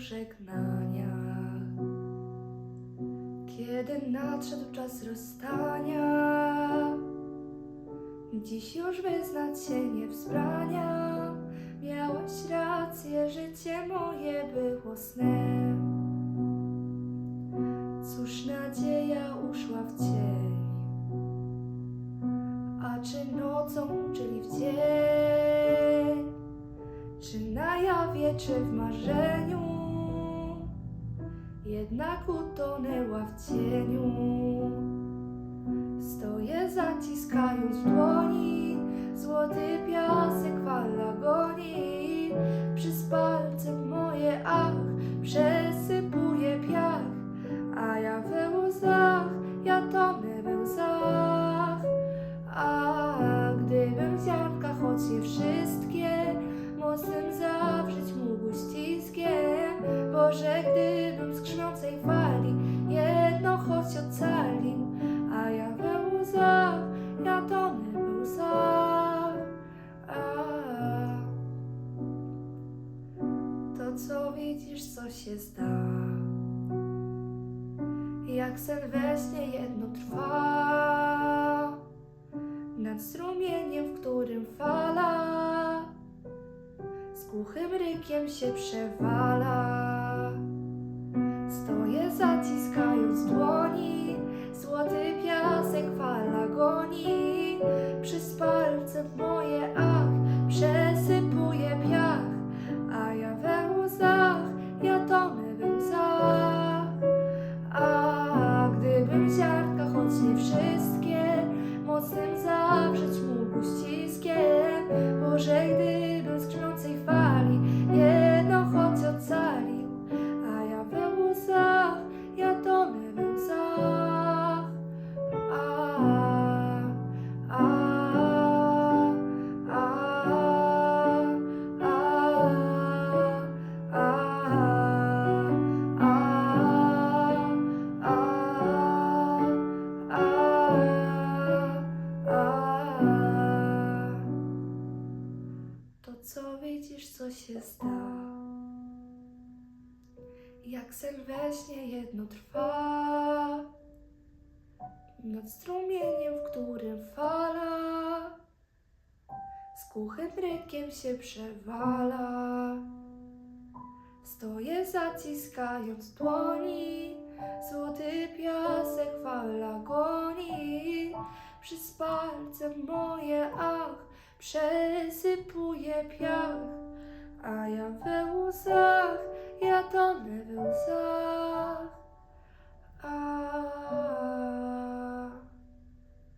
pożegnania. Kiedy nadszedł czas rozstania, dziś już wyznać się nie wzbrania. Miałeś rację, życie moje było snem. Cóż nadzieja uszła w cień, a czy nocą, czyli w dzień, czy na jawie, czy w marzeniu, jednak utonęła w cieniu. Stoję zaciskając w dłoni Złoty piasek fala goni Przez palce moje ach Przesypuje piach A ja we łzach Ja tonę we łzach A gdybym ziarnka, choć nie wszystkie Boże, gdybym z krzyczącej fali Jedno choć ocalił a ja we łzach, ja tonę we łzach. A, to co widzisz, co się zda. Jak sen we śnie jedno trwa. Nad strumieniem, w którym fala z głuchym rykiem się przewala. Przez palce moje co się sta? Jak sen we śnie jedno trwa Nad strumieniem, w którym fala Z głuchym rykiem się przewala Stoję zaciskając dłoni Złoty piasek fala goni Przez palce moje ach Przesypuje piach. A ja we łzach Ja tonę we łzach